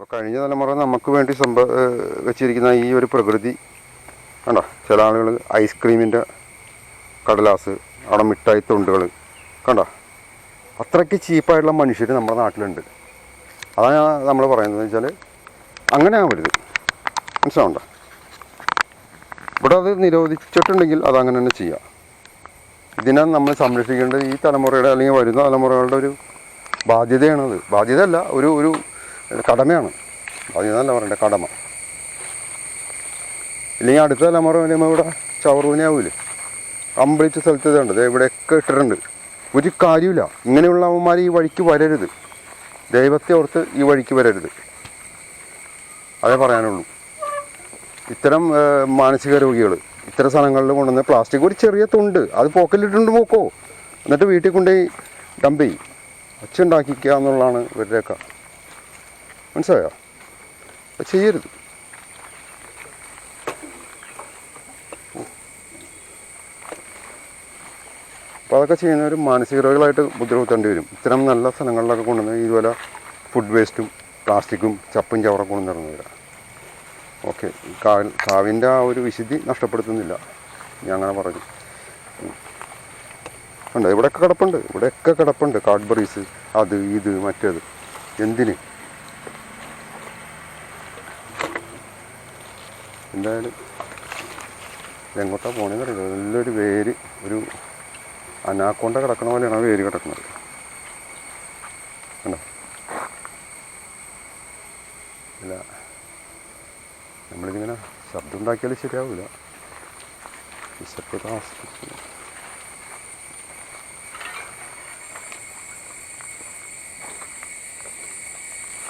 അപ്പോൾ കഴിഞ്ഞ തലമുറ നമുക്ക് വേണ്ടി സംഭ വെച്ചിരിക്കുന്ന ഈ ഒരു പ്രകൃതി കണ്ടോ? ചില ആളുകൾ ഐസ്ക്രീമിന്റെ കടലാസ് അവിടെ മിഠായി തൊണ്ടുകൾ കണ്ടോ? അത്രയ്ക്ക് ചീപ്പായിട്ടുള്ള മനുഷ്യർ നമ്മുടെ നാട്ടിലുണ്ട്. അതാണ് നമ്മൾ പറയുന്നത് വെച്ചാൽ അങ്ങനെ ആവരുത് മനസ്സിലാവണ്ട? ഇവിടെ അത് നിരോധിച്ചിട്ടുണ്ടെങ്കിൽ അതങ്ങനെ തന്നെ ചെയ്യാം. ഇതിനെ നമ്മൾ സംരക്ഷിക്കേണ്ടത് ഈ തലമുറയുടെ അല്ലെങ്കിൽ വരുന്ന തലമുറകളുടെ ഒരു ബാധ്യതയാണത്. ബാധ്യതയല്ല ഒരു ഒരു കടമയാണ്. എന്നല്ല പറയണ്ടേ കടമ. ഇല്ലെങ്കിൽ അടുത്ത തലമുറ വരുമ്പോൾ ഇവിടെ ചവറൂനാവൂലേ കംപ്ലീറ്റ് സ്ഥലത്ത് ഇതുണ്ട് ഇവിടെയൊക്കെ ഇട്ടിട്ടുണ്ട്. ഒരു കാര്യമില്ല ഇങ്ങനെയുള്ള അവന്മാർ ഈ വഴിക്ക് വരരുത്. ദൈവത്തെ ഓർത്ത് ഈ വഴിക്ക് വരരുത്. അതേ പറയാനുള്ളൂ. ഇത്തരം മാനസിക രോഗികൾ ഇത്തരം സ്ഥലങ്ങളിൽ കൊണ്ടുവന്ന് പ്ലാസ്റ്റിക് ഒരു ചെറിയ തുണ്ട് അത് പോക്കറ്റിലിട്ടുണ്ട് പോക്കോ. എന്നിട്ട് വീട്ടിൽ കൊണ്ടുപോയി ഡംപ് ചെയ്യും. ഒച്ചുണ്ടാക്കിക്കുക എന്നുള്ളതാണ് ഇവരുടെയൊക്കെ മനസ്സിലായോ? ചെയ്യരുത്. അപ്പോൾ അതൊക്കെ ചെയ്യുന്നവർ മാനസിക രോഗികളായിട്ട് ബുദ്ധിമുട്ടേണ്ടി വരും. ഇത്തരം നല്ല സ്ഥലങ്ങളിലൊക്കെ കൊണ്ടുവന്ന് ഇതുപോലെ ഫുഡ് വേസ്റ്റും പ്ലാസ്റ്റിക്കും ചപ്പും ചവറൊക്കെ വരാം ഓക്കെ. കാവിന്റെ ആ ഒരു വിശുദ്ധി നഷ്ടപ്പെടുത്തുന്നില്ല. ഞാൻ അങ്ങനെ പറഞ്ഞു. ഉണ്ട് ഇവിടെയൊക്കെ കിടപ്പുണ്ട്. ഇവിടെയൊക്കെ കിടപ്പുണ്ട്. കാഡ്ബറീസ് അത് ഇത് മറ്റേത്. എന്തിന്? എന്തായാലും എങ്ങോട്ടാ പോണെന്ന് അറിയില്ല. നല്ലൊരു വേര് ഒരു അനാക്കൊണ്ട കിടക്കണ പോലെയാണ് ആ വേര് കിടക്കുന്നത് കണ്ടോ? ഇല്ല. നമ്മളിതിങ്ങനെ ശബ്ദം ഉണ്ടാക്കിയാൽ ശരിയാവില്ല വിശപ്പ് ആസ്വദിക്കുക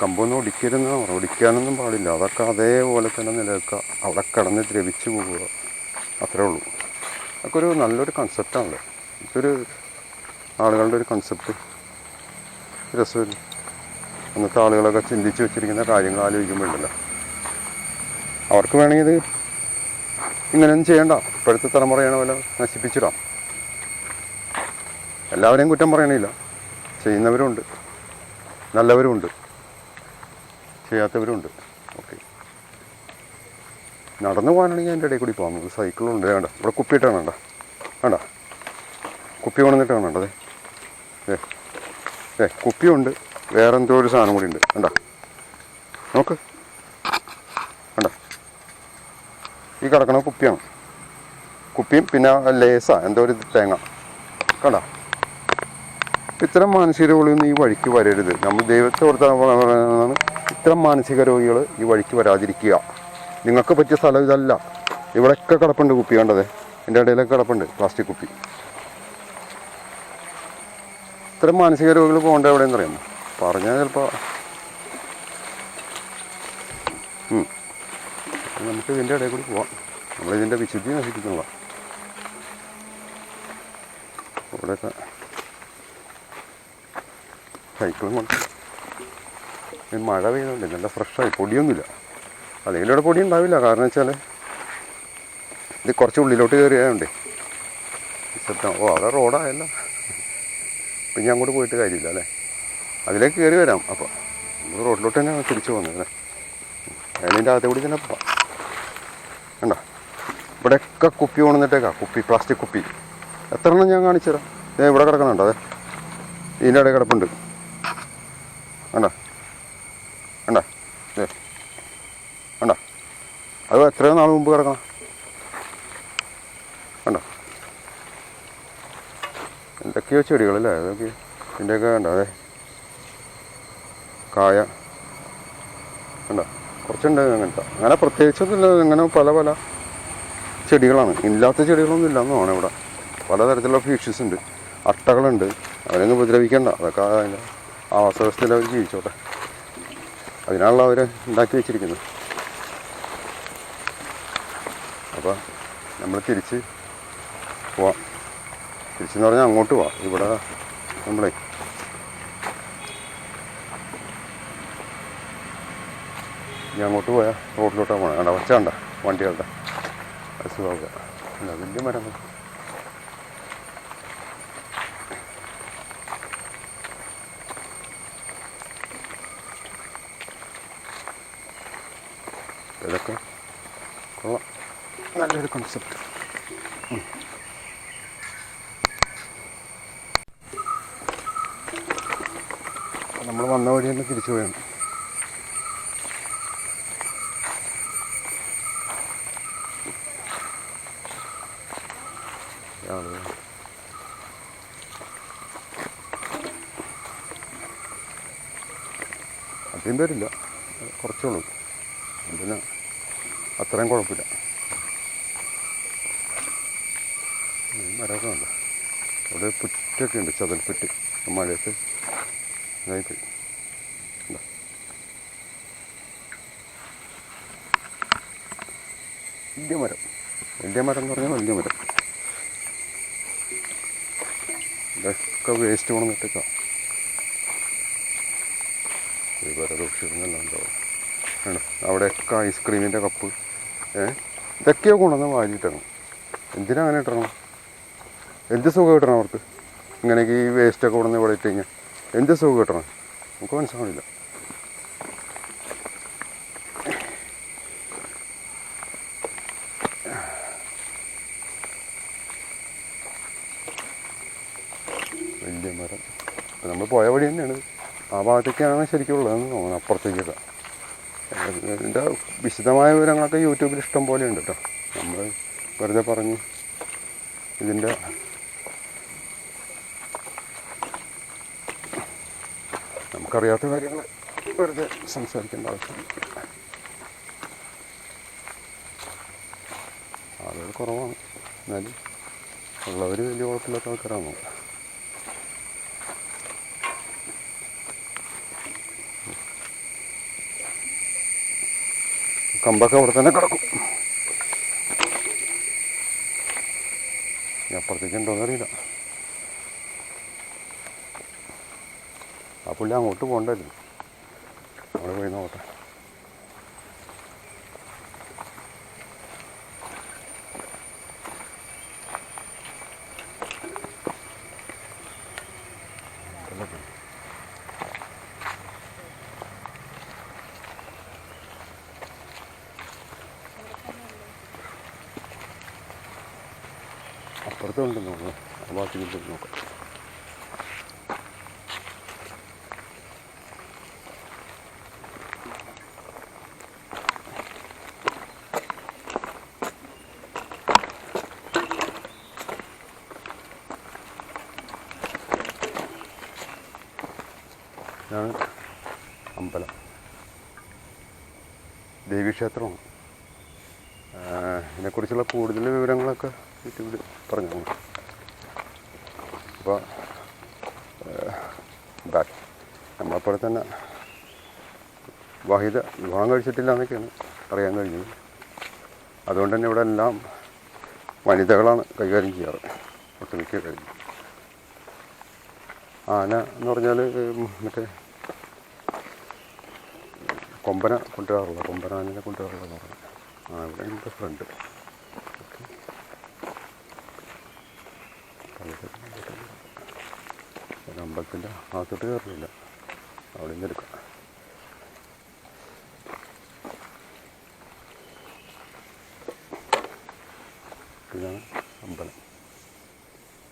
കമ്പൊന്നും ഒടിക്കരുന്ന് ഒടിക്കാനൊന്നും പാടില്ല. അതൊക്കെ അതേപോലെ തന്നെ നിലനിൽക്കുക. അവിടെ കിടന്ന് ദ്രവിച്ച് പോവുക. അത്രേ ഉള്ളൂ. അതൊക്കെ ഒരു നല്ലൊരു കൺസെപ്റ്റാണല്ലോ ഇതൊരു ആളുകളുടെ ഒരു കൺസെപ്റ്റ് രസമില്ല? അന്നത്തെ ആളുകളൊക്കെ ചിന്തിച്ച് വെച്ചിരിക്കുന്ന കാര്യങ്ങൾ ആലോചിക്കുമ്പോഴല്ലോ. അവർക്ക് വേണമെങ്കിൽ ഇത് ഇങ്ങനെയൊന്നും ചെയ്യണ്ട. ഇപ്പോഴത്തെ തലമുറയാണ് പോലെ നശിപ്പിച്ചിടാം. എല്ലാവരെയും കുറ്റം പറയണില്ല. ചെയ്യുന്നവരുണ്ട്. നല്ലവരുമുണ്ട്. ചെയ്യാത്തവരുണ്ട്. ഓക്കെ. നടന്നു പോകാനാണെങ്കിൽ അതിന്റെ ഇടയിൽ കൂടി പോകാം. നമുക്ക് സൈക്കിളുണ്ട്. വേണ്ട. ഇവിടെ കുപ്പിയിട്ടാണ് വേണ്ട. വേണ്ട. കുപ്പി കൊണ്ടുവന്നിട്ടാണ് വേണ്ടത്. ഏ ഏ കുപ്പിയുണ്ട്. വേറെ എന്തോ ഒരു സാധനം കൂടി ഉണ്ട്. വേണ്ട. നോക്ക്. വേണ്ട. ഈ കിടക്കണ കുപ്പിയാണ്. കുപ്പിയും പിന്നെ ലേസാ. എന്തോ ഒരു തേങ്ങ. കണ്ട? ഇത്തരം മാനസിക ഈ വഴിക്ക് വരരുത്. നമ്മൾ ദൈവത്തെ ഓർത്താണ് ഇത്തരം മാനസിക രോഗികൾ ഈ വഴിക്ക് വരാതിരിക്കുക. നിങ്ങൾക്ക് പറ്റിയ സ്ഥലം ഇതല്ല. ഇവിടെയൊക്കെ കിടപ്പുണ്ട് കുപ്പി കണ്ടത്? എന്റെ ഇടയിലൊക്കെ കിടപ്പുണ്ട് പ്ലാസ്റ്റിക് കുപ്പി. ഇത്തരം മാനസിക രോഗികൾ പോകേണ്ട എവിടെയെന്ന് അറിയാമോ? പറഞ്ഞാൽ ചിലപ്പോൾ നമുക്ക് ഇതിന്റെ ഇടയിൽ കൂടി പോവാം. നമ്മളിതിന്റെ വിശുദ്ധി നശിപ്പിക്കുന്നില്ല ഇവിടെയൊക്കെ സൈക്കിളും കൊണ്ട് ഈ മഴ പെയ്യുന്നുണ്ട്. നല്ല ഫ്രഷായി. പൊടിയൊന്നുമില്ല. അല്ലെങ്കിൽ ഇവിടെ പൊടി ഉണ്ടാവില്ല. കാരണം വെച്ചാൽ ഇത് കുറച്ച് ഉള്ളിലോട്ട് കയറിയായോണ്ടേ സെറ്റാ ഓ അവിടെ റോഡായല്ല. പിന്നെ അങ്ങോട്ട് പോയിട്ട് കാര്യമില്ല അല്ലേ? അതിലേക്ക് കയറി വരാം. അപ്പോൾ നമ്മൾ റോഡിലോട്ട് തന്നെ തിരിച്ചു പോകുന്നത് അല്ലേ? അതിന്റെ അകത്തെ കൂടി തന്നെ പോവാം. കണ്ടോ? ഇവിടെയൊക്കെ കുപ്പി കൊണ്ടുവന്നിട്ടേക്കാ കുപ്പി പ്ലാസ്റ്റിക് കുപ്പി. എത്ര എണ്ണം ഞാൻ കാണിച്ചു തരാം ഇവിടെ കിടക്കണുണ്ടോ അതെ ഇതിന്റെ ഇടയിൽ കിടപ്പുണ്ട്. കണ്ടോ? കണ്ടോ? ദേ. കണ്ടോ? അത് എത്രയോ നാൾ മുമ്പ് കിടക്കണം. കണ്ടോ? എന്തൊക്കെയോ ചെടികളല്ലേ? അതൊക്കെ ഇതിന്റെയൊക്കെ കണ്ടോ? അതെ കായ. കണ്ടോ? കുറച്ചുണ്ട് അങ്ങനത്തെ. അങ്ങനെ പ്രത്യേകിച്ചൊന്നുമില്ല. ഇങ്ങനെ പല പല ചെടികളാണ്. ഇല്ലാത്ത ചെടികളൊന്നും ഇല്ലെന്ന് വേണം ഇവിടെ. പലതരത്തിലുള്ള ഫീഷസ് ഉണ്ട്. അട്ടകളുണ്ട്. അവരൊന്നും ഉപദ്രവിക്കണ്ട. അതൊക്കെ ആവാസ വ്യവസ്ഥയിൽ അവർ ജീവിച്ചോട്ടെ. അതിനാണല്ലോ അവർ ഉണ്ടാക്കി വെച്ചിരിക്കുന്നത്. അപ്പോൾ നമ്മൾ തിരിച്ച് പോവാം. തിരിച്ചെന്ന് പറഞ്ഞാൽ അങ്ങോട്ട് പോവാം. ഇവിടെ നമ്മളെ ഇനി അങ്ങോട്ട് പോയാൽ റോഡിലോട്ടാണ് പോകണം കണ്ട? വച്ചാണ്ട വണ്ടികളുടെ. അസുഖമൊക്കെ അല്ല വലിയ മരങ്ങൾ ഇതൊക്കെ. കൊള്ളാം. നല്ലൊരു കൺസെപ്റ്റ് നമ്മൾ വന്ന വഴി തന്നെ തിരിച്ചു പോയാണ് അധികം പേരില്ല. കുറച്ചുള്ളൂ അതിന് അത്രയും കുഴപ്പമില്ല. മരമൊക്കെ ഉണ്ട് അവിടെ പുറ്റൊക്കെ ഉണ്ട് ചതൽപ്പുറ്റ് മഴയത്ത് ഇതായിപ്പോയി ഇതാ. വലിയ മരം. വലിയ മരം എന്ന് പറഞ്ഞാൽ വലിയ മരം. ഇതൊക്കെ വേസ്റ്റ് കൊണ്ടിട്ടേക്കാം ഈ പരദോഷികളെല്ലാം ഉണ്ടാവും അവിടെയൊക്കെ ഐസ്ക്രീമിന്റെ കപ്പ്. ഏ? ഇതൊക്കെയോ കൊണ്ടുവന്ന് വാരിയിട്ടണം. എന്തിനാ അങ്ങനെ ഇട്ടണം എന്ത് സുഖം കിട്ടണം അവർക്ക്? ഇങ്ങനെയൊക്കെ ഈ വേസ്റ്റൊക്കെ കൊണ്ടുവന്ന് ഇവിടെ ഇട്ട് കഴിഞ്ഞാൽ എന്ത് സുഖം കിട്ടണം? നമുക്ക് മനസ്സിലാവില്ല വലിയ മരം. നമ്മൾ പോയ വഴി തന്നെയാണ്. ആ ഭാഗത്തേക്കാണ് ശരിക്കും ഉള്ളതെന്ന് തോന്നുന്നു. അപ്പുറത്തേക്കൊക്കെ ഇതിന്റെ വിശദമായ വിവരങ്ങളൊക്കെ യൂട്യൂബിൽ ഇഷ്ടം പോലെ ഉണ്ട് കേട്ടോ നമ്മൾ വെറുതെ പറഞ്ഞു ഇതിന്റെ നമുക്കറിയാത്ത കാര്യങ്ങൾ വെറുതെ സംസാരിക്കേണ്ട ആവശ്യമില്ല. ആളുകൾ കുറവാണ്. എന്നാലും ഉള്ളവർ വലിയ കുഴപ്പമില്ലാത്ത ആൾക്കാരാണോ? കമ്പൊക്കെ അവിടെ തന്നെ കിടക്കും. അപ്പുറത്തേക്ക് ഉണ്ടോന്ന് അറിയില്ല. ആ പുള്ളി അങ്ങോട്ട് പോകണ്ടല്ലോ അവിടെ പോയി നോട്ടെ അപ്പുറത്തും ഉണ്ടെന്ന് തോന്നുന്നു ആ പോയി നോക്കാം. അമ്പലം. ദേവീക്ഷേത്രമാണ്. ഇതിനെക്കുറിച്ചുള്ള കൂടുതൽ വിവരങ്ങളൊക്കെ യൂട്യൂബിൽ പറഞ്ഞു അപ്പോൾ ബാക്ക് നമ്മളെപ്പോലെ തന്നെ വാഹിത വിവാഹം കഴിച്ചിട്ടില്ല എന്നൊക്കെയാണ് അറിയാൻ കഴിഞ്ഞത്. അതുകൊണ്ട് തന്നെ ഇവിടെ എല്ലാം വനിതകളാണ് കൈകാര്യം ചെയ്യാറ്. ഒട്ടുമിക്ക കാര്യം. ആന എന്ന് പറഞ്ഞാൽ മറ്റേ കൊമ്പന കൊണ്ടുവരാറുള്ള കൊമ്പനാനിനെ കൊണ്ടുവരാറുള്ളതെന്ന് പറഞ്ഞു ആ ഇവിടെ എന്റെ ഫ്രണ്ട് അമ്പലത്തിന്റെ അകത്തോട്ട് കയറില്ല. അവിടെ നിന്ന് എടുക്കാം. ഇതാണ് അമ്പലം.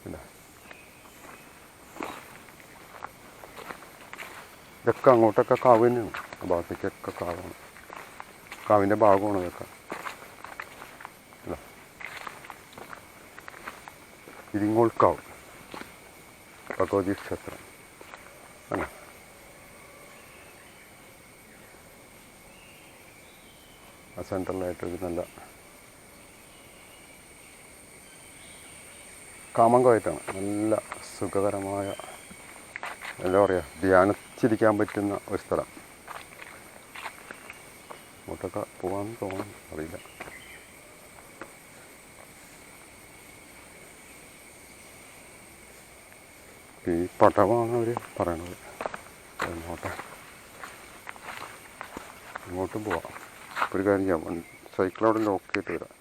ഇതാ. ഇതൊക്കെ അങ്ങോട്ടൊക്കെ കാവ് തന്നെയാണ്. ആ ഭാഗത്തേക്കൊക്കെ കാവാണ്. കാവിന്റെ ഭാഗമാണ് ഇതൊക്കെ. ഇതിങ്ങോട്ട് ഇരിങ്ങോൾക്കാവ് ഭഗവതി ക്ഷേത്രം ആണ് ആ സെന്ററിലായിട്ടൊരു നല്ല കാമങ്കമായിട്ടാണ്. നല്ല സുഖകരമായ എന്താ പറയുക ധ്യാനിച്ചിരിക്കാൻ പറ്റുന്ന ഒരു സ്ഥലം. അങ്ങോട്ടൊക്കെ പോകാമെന്ന് തോന്നുന്നു. അറിയില്ല. ഈ പടവാണ് അവർ പറയണത്. അങ്ങോട്ട്. അങ്ങോട്ടും പോവാം. ഒരു കാര്യം ചെയ്യാം. സൈക്കിൾ അവിടെ ലോക്ക് വരാം